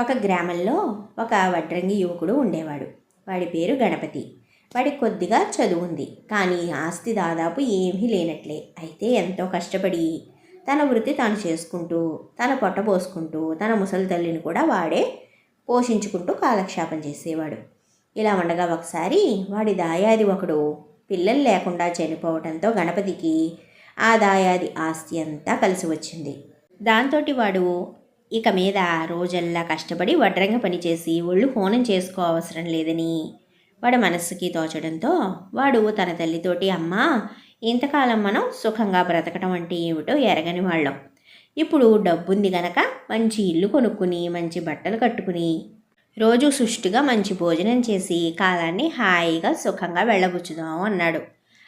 ఒక గ్రామంలో ఒక వడ్రంగి యువకుడు ఉండేవాడు. వాడి పేరు గణపతి. వాడి కొద్దిగా చదువుంది కానీ ఆస్తి దాదాపు ఏమీ లేనట్లే. అయితే ఎంతో కష్టపడి తన వృత్తి తాను చేసుకుంటూ తన పొట్ట పోసుకుంటూ తన ముసలి తల్లిని కూడా వాడే పోషించుకుంటూ కాలక్షేపం చేసేవాడు. ఇలా ఉండగా ఒకసారి వాడి దాయాది ఒకడు పిల్లలు లేకుండా చనిపోవడంతో గణపతికి ఆ దాయాది ఆస్తి అంతా కలిసి వచ్చింది. దాంతో వాడు ఇక మీద రోజల్లా కష్టపడి వడ్రంగ పనిచేసి ఒళ్ళు హోనం చేసుకో అవసరం లేదని వాడి మనస్సుకి తోచడంతో వాడు తన తల్లితోటి అమ్మా ఇంతకాలం మనం సుఖంగా బ్రతకడం అంటే ఏమిటో ఎరగని వాళ్ళం. ఇప్పుడు డబ్బుంది గనక మంచి ఇల్లు కొనుక్కుని మంచి బట్టలు కట్టుకుని రోజు సుష్టిగా మంచి భోజనం చేసి కాలాన్ని హాయిగా సుఖంగా వెళ్ళబుచ్చుదాం అన్నాడు.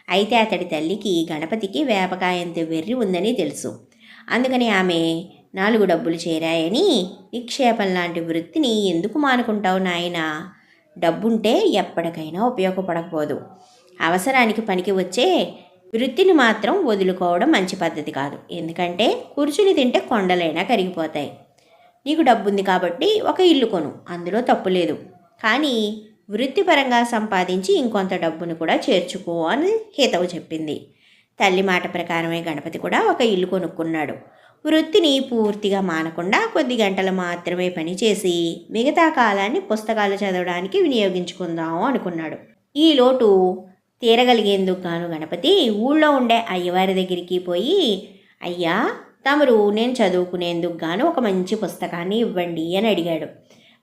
అయితే అతడి తల్లికి గణపతికి వేపకాయంత వెర్రి ఉందని తెలుసు. అందుకని ఆమె నాలుగు డబ్బులు చేరాయని నిక్షేపం లాంటి వృత్తిని ఎందుకు మానుకుంటావు నాయనా? డబ్బుంటే ఎప్పటికైనా ఉపయోగపడకపోదు. అవసరానికి పనికి వచ్చే వృత్తిని మాత్రం వదులుకోవడం మంచి పద్ధతి కాదు. ఎందుకంటే కూర్చుని తింటే కొండలైనా కరిగిపోతాయి. నీకు డబ్బుంది కాబట్టి ఒక ఇల్లు కొను. అందులో తప్పు లేదు. కానీ వృత్తిపరంగా సంపాదించి ఇంకొంత డబ్బును కూడా చేర్చుకో అని హితవు చెప్పింది. తల్లి మాట ప్రకారమే గణపతి కూడా ఒక ఇల్లు కొనుక్కున్నాడు. వృత్తిని పూర్తిగా మానకుండా కొద్ది గంటలు మాత్రమే పనిచేసి మిగతా కాలాన్ని పుస్తకాలు చదవడానికి వినియోగించుకుందాము అనుకున్నాడు. ఈ లోటు తీరగలిగేందుకు గాను గణపతి ఊళ్ళో ఉండే అయ్యవారి దగ్గరికి పోయి అయ్యా తమరు నేను చదువుకునేందుకు గాను ఒక మంచి పుస్తకాన్ని ఇవ్వండి అని అడిగాడు.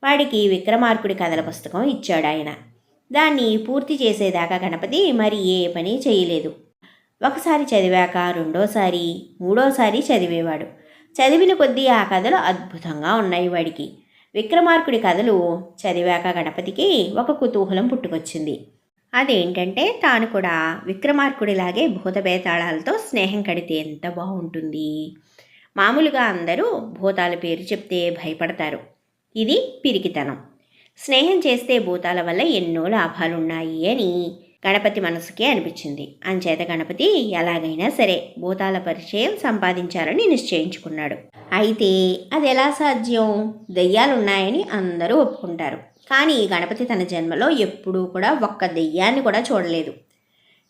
వాడికి విక్రమార్కుడి కథల పుస్తకం ఇచ్చాడు ఆయన దాన్ని పూర్తి చేసేదాకా గణపతి మరి ఏ పని చేయలేదు. ఒకసారి చదివాక రెండోసారి మూడోసారి చదివేవాడు. చదివిన కొద్దీ ఆ కథలు అద్భుతంగా ఉన్నాయి వాడికి. విక్రమార్కుడి కథలు చదివాక గణపతికి ఒక కుతూహలం పుట్టుకొచ్చింది. అదేంటంటే తాను కూడా విక్రమార్కుడిలాగే భూతబేతాళాలతో స్నేహం కడితే ఎంత బాగుంటుంది? మామూలుగా అందరూ భూతాల పేరు చెప్తే భయపడతారు. ఇది పిరికితనం. స్నేహం చేస్తే భూతాల వల్ల ఎన్నో లాభాలున్నాయి అని గణపతి మనసుకే అనిపించింది. అంచేత గణపతి ఎలాగైనా సరే భూతాల పరిచయం సంపాదించాలని నిశ్చయించుకున్నాడు. అయితే అది ఎలా సాధ్యం? దెయ్యాలున్నాయని అందరూ ఒప్పుకుంటారు. కానీ గణపతి తన జన్మలో ఎప్పుడూ కూడా ఒక్క దెయ్యాన్ని కూడా చూడలేదు.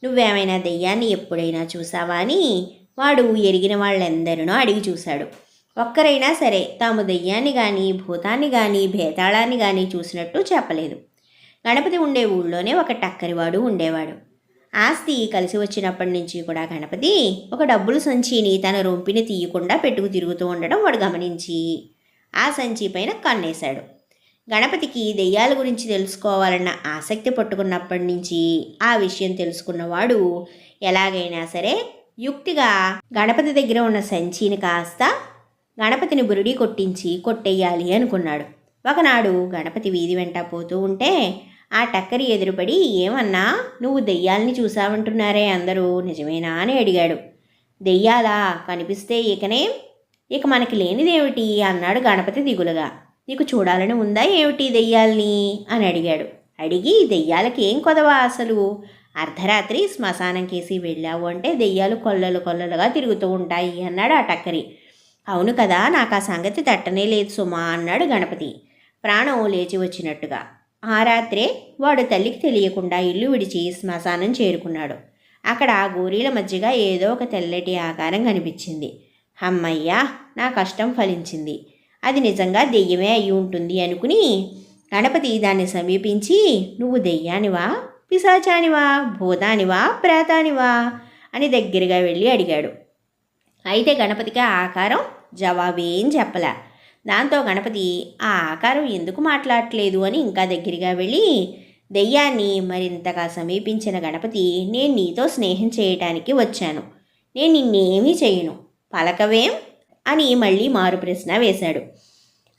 నువ్వేమైనా దెయ్యాన్ని ఎప్పుడైనా చూసావా అని వాడు ఎరిగిన వాళ్ళందరినో అడిగి చూశాడు. ఒక్కరైనా సరే తాము దెయ్యాన్ని కానీ భూతాన్ని కానీ భేతాళాన్ని కానీ చూసినట్టు చెప్పలేదు. గణపతి ఉండే ఊళ్ళోనే ఒక టక్కరివాడు ఉండేవాడు. ఆస్తి కలిసి వచ్చినప్పటి నుంచి కూడా గణపతి ఒక డబ్బులు సంచిని తన రొంపిని తీయకుండా పెట్టుకు తిరుగుతూ ఉండడం వాడు గమనించి ఆ సంచి పైన కన్నేశాడు. గణపతికి దెయ్యాల గురించి తెలుసుకోవాలన్న ఆసక్తి పట్టుకున్నప్పటి నుంచి ఆ విషయం తెలుసుకున్నవాడు ఎలాగైనా సరే యుక్తిగా గణపతి దగ్గర ఉన్న సంచిని కాస్త గణపతిని బురుడి కొట్టించి కొట్టేయాలి అనుకున్నాడు. ఒకనాడు గణపతి వీధి వెంట పోతూ ఉంటే ఆ టక్కరి ఎదురుపడి ఏమన్నా? నువ్వు దెయ్యాల్ని చూసావంటున్నారే అందరూ. నిజమేనా? అని అడిగాడు. దెయ్యాలా? కనిపిస్తే ఇకనే ఇక మనకి లేనిదేమిటి? అన్నాడు గణపతి దిగులుగా. నీకు చూడాలని ఉందా ఏమిటి దెయ్యాల్ని? అని అడిగాడు. అడిగి దెయ్యాలకి ఏం కొదవా అసలు? అర్ధరాత్రి శ్మశానం కేసి వెళ్ళావు అంటే దెయ్యాలు కొల్లలు కొల్లలుగా తిరుగుతూ ఉంటాయి అన్నాడు ఆ టక్కరి. అవును కదా నాకు ఆ సంగతి తట్టనే లేదు సుమా అన్నాడు గణపతి. ప్రాణం లేచి వచ్చినట్టుగా. ఆ రాత్రే వాడు తల్లికి తెలియకుండా ఇల్లు విడిచి శ్మశానం చేరుకున్నాడు. అక్కడ గోరీల మధ్యగా ఏదో ఒక తెల్లటి ఆకారం కనిపించింది. అమ్మయ్యా నా కష్టం ఫలించింది. అది నిజంగా దెయ్యమే అయి ఉంటుంది అనుకుని గణపతి దాన్ని సమీపించి నువ్వు దెయ్యానివా పిశాచానివా భూతానివా ప్రేతానివా? అని దగ్గరగా వెళ్ళి అడిగాడు. అయితే గణపతికి ఆకారం జవాబేం చెప్పలే. దాంతో గణపతి ఆ ఆకారం ఎందుకు మాట్లాడట్లేదు? అని ఇంకా దగ్గరగా వెళ్ళి దెయ్యాన్ని మరింతగా సమీపించిన గణపతి నేను నీతో స్నేహం చేయటానికి వచ్చాను. నేను నిన్నేమీ చేయను. పలకవేం? అని మళ్ళీ మారు ప్రశ్న వేశాడు.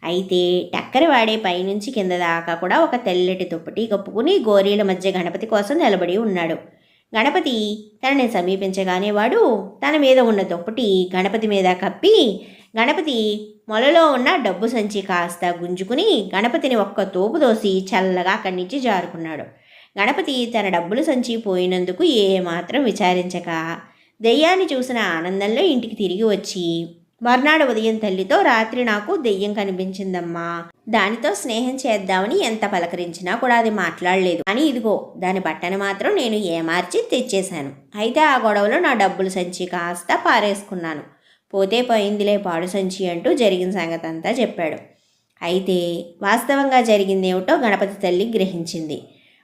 అయితే టక్కర వాడే పైనుంచి కింద దాకా కూడా ఒక తెల్లటి దుప్పటి కప్పుకుని గోరీల మధ్య గణపతి కోసం నిలబడి ఉన్నాడు. గణపతి తనని సమీపించగానే వాడు తన మీద ఉన్న దుప్పటి గణపతి మీద కప్పి గణపతి మొలలో ఉన్న డబ్బు సంచి కాస్త గుంజుకుని గణపతిని ఒక్క తోపు దోసి చల్లగా అక్కడి నుంచి జారుకున్నాడు. గణపతి తన డబ్బులు సంచి పోయినందుకు ఏమాత్రం విచారించక దెయ్యాన్ని చూసిన ఆనందంలో ఇంటికి తిరిగి వచ్చి మర్నాడు ఉదయం తల్లితో రాత్రి నాకు దెయ్యం కనిపించిందమ్మా. దానితో స్నేహం చేద్దామని ఎంత పలకరించినా కూడా అది మాట్లాడలేదు. అని ఇదిగో దాని బట్టను మాత్రం నేను ఏమార్చి తెచ్చేశాను. అయితే ఆ గొడవలో నా డబ్బులు సంచి కాస్త పారేసుకున్నాను. పోతే పోయిందిలే పాడు సంచి అంటూ జరిగిన సంగతి అంతా చెప్పాడు. అయితే వాస్తవంగా జరిగిందేమిటో గణపతి తల్లి గ్రహించింది.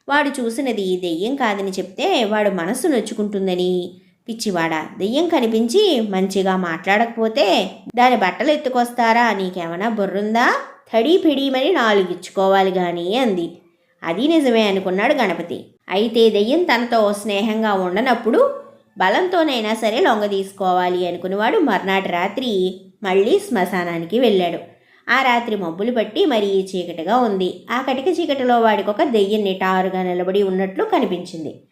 వాడు చూసినది దెయ్యం కాదని చెప్తే వాడు మనస్సు నొచ్చుకుంటుందని. పిచ్చివాడా దెయ్యం కనిపించి మంచిగా మాట్లాడకపోతే దాని బట్టలు ఎత్తుకొస్తారా? నీకేమైనా బుర్రుందా? తడి పిడిమని నాలుగు ఇచ్చుకోవాలి కానీ అంది. అది నిజమే అనుకున్నాడు గణపతి. అయితే దెయ్యం తనతో స్నేహంగా ఉండనప్పుడు బలంతోనైనా సరే లొంగ తీసుకోవాలి అనుకునేవాడు మర్నాటి రాత్రి మళ్ళీ శ్మశానానికి వెళ్ళాడు. ఆ రాత్రి మబ్బులు పట్టి మరీ చీకటిగా ఉంది. ఆ కటిక చీకటిలో వాడికి ఒక దెయ్యం నిటారుగా నిలబడి ఉన్నట్లు కనిపించింది.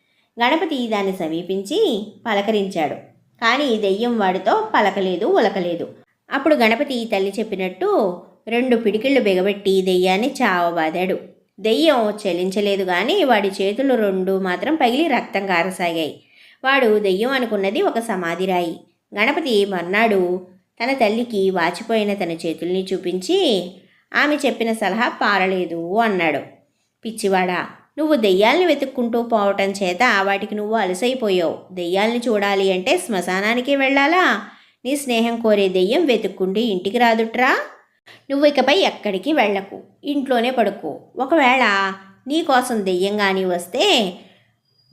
గణపతి దాన్ని సమీపించి పలకరించాడు. కానీ దెయ్యం వాడితో పలకలేదు ఉలకలేదు. అప్పుడు గణపతి తల్లి చెప్పినట్టు రెండు పిడికిళ్ళు బిగబెట్టి దెయ్యాన్ని చావబాదాడు. దెయ్యం చలించలేదు కానీ వాడి చేతులు రెండు మాత్రం పగిలి రక్తం కారసాగాయి వాడు దెయ్యం అనుకున్నది ఒక సమాధి రాయి గణపతి మర్నాడు తన తల్లికి వాచిపోయిన తన చేతుల్ని చూపించి ఆమె చెప్పిన సలహా పారలేదు అన్నాడు. పిచ్చివాడా నువ్వు దెయ్యాల్ని వెతుక్కుంటూ పోవటం చేత వాటికి నువ్వు అలసైపోయావు. దెయ్యాల్ని చూడాలి అంటే శ్మశానానికి వెళ్ళాలా? నీ స్నేహం కోరే దెయ్యం వెతుక్కుంటే ఇంటికి రాదుట్రా? నువ్వు ఇకపై ఎక్కడికి వెళ్ళకు ఇంట్లోనే పడుకో. ఒకవేళ నీ కోసం దెయ్యం కానీ వస్తే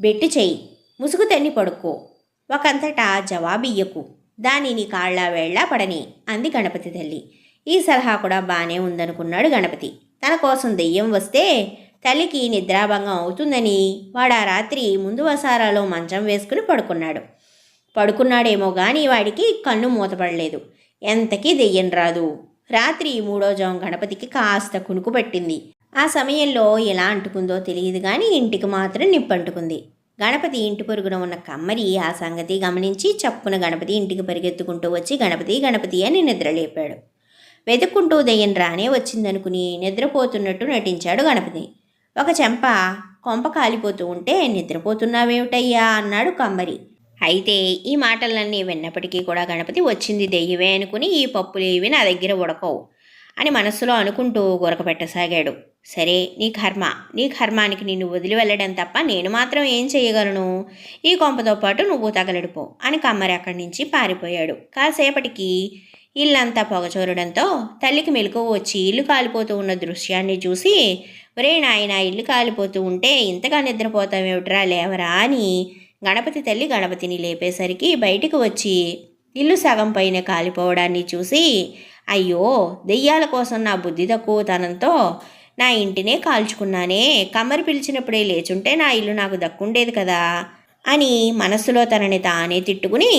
బెట్టు చెయ్యి. ముసుగు తన్ని పడుకో. ఒకంతటా జవాబియ్యకు. దాని నీ కాళ్ళ వేళ్ళ పడని. అంది గణపతి తల్లి. ఈ సలహా కూడా బాగానే ఉందనుకున్నాడు గణపతి. తన కోసం దెయ్యం వస్తే తల్లికి నిద్రాభంగం అవుతుందని వాడు ఆ రాత్రి ముందు వసారాలో మంచం వేసుకుని పడుకున్నాడు. పడుకున్నాడేమో కానీ వాడికి కన్ను మూతపడలేదు. ఎంతకీ దెయ్యం రాదు. రాత్రి మూడో జాం గణపతికి కాస్త కునుకు పట్టింది. ఆ సమయంలో ఎలా అంటుకుందో తెలియదు కానీ ఇంటికి మాత్రం నిప్పంటుకుంది. గణపతి ఇంటి పొరుగున ఉన్న కమ్మరి ఆ సంగతి గమనించి చప్పున గణపతి ఇంటికి పరిగెత్తుకుంటూ వచ్చి గణపతి గణపతి అని నిద్రలేపాడు. వెతుక్కుంటూ దయ్యం రానే వచ్చిందనుకుని నిద్రపోతున్నట్టు నటించాడు గణపతి. ఒక చెంప కొంప కాలిపోతూ ఉంటే నిద్రపోతున్నావేమిటయ్యా? అన్నాడు కమ్మరి. అయితే ఈ మాటలన్నీ విన్నప్పటికీ కూడా గణపతి వచ్చింది దెయ్యమే అనుకుని ఈ పప్పులు ఇవి నా దగ్గర ఉడకవు అని మనస్సులో అనుకుంటూ గురకపెట్టసాగాడు సరే నీ కర్మ. నీ కర్మానికి నిన్ను వదిలి వెళ్ళడం తప్ప నేను మాత్రం ఏం చేయగలను? ఈ కొంపతో పాటు నువ్వు తగలడిపో అని కమ్మరి అక్కడి నుంచి పారిపోయాడు. కాసేపటికి ఇల్లంతా పొగచూరడంతో తల్లికి మెలకు వచ్చి ఇల్లు కాలిపోతూ ఉన్న దృశ్యాన్ని చూసి ఒరే నాయన ఇల్లు కాలిపోతూ ఉంటే ఇంతగా నిద్రపోతామేమిట్రా లేవరా? అని గణపతి తల్లి గణపతిని లేపేసరికి బయటికి వచ్చి ఇల్లు సగం పైన కాలిపోవడాన్ని చూసి అయ్యో దెయ్యాల కోసం నా బుద్ధి తక్కువతనంతో నా ఇంటినే కాల్చుకున్నానే. కమ్మరి పిలిచినప్పుడే లేచుంటే నా ఇల్లు నాకు దక్కుండేది కదా అని మనస్సులో తనని తానే తిట్టుకుని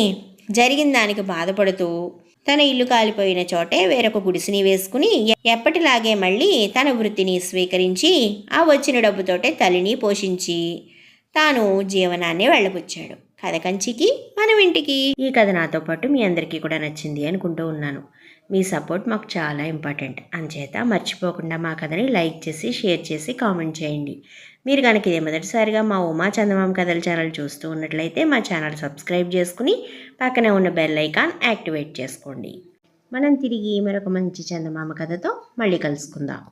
జరిగిన దానికి బాధపడుతూ తన ఇల్లు కాలిపోయిన చోటే వేరొక గుడిసిని వేసుకుని ఎప్పటిలాగే మళ్ళీ తన వృత్తిని స్వీకరించి ఆ వచ్చిన డబ్బుతోటే తల్లిని పోషించి తాను జీవనాన్ని వెళ్ళబుచ్చాడు. కథ కంచికి మనం ఇంటికి. ఈ కథ నాతో పాటు మీ అందరికీ కూడా నచ్చింది అనుకుంటూ ఉన్నాను. మీ సపోర్ట్ మాకు చాలా ఇంపార్టెంట్. అంచేత మర్చిపోకుండా మా కథని లైక్ చేసి షేర్ చేసి కామెంట్ చేయండి. మీరు కనుక ఇదే మొదటిసారిగా మా ఉమా చందమామ కథల ఛానల్ చూస్తూ ఉన్నట్లయితే మా ఛానల్ సబ్స్క్రైబ్ చేసుకుని పక్కనే ఉన్న బెల్ ఐకాన్ యాక్టివేట్ చేసుకోండి. మనం తిరిగి మరొక మంచి చందమామ కథతో మళ్ళీ కలుసుకుందాం.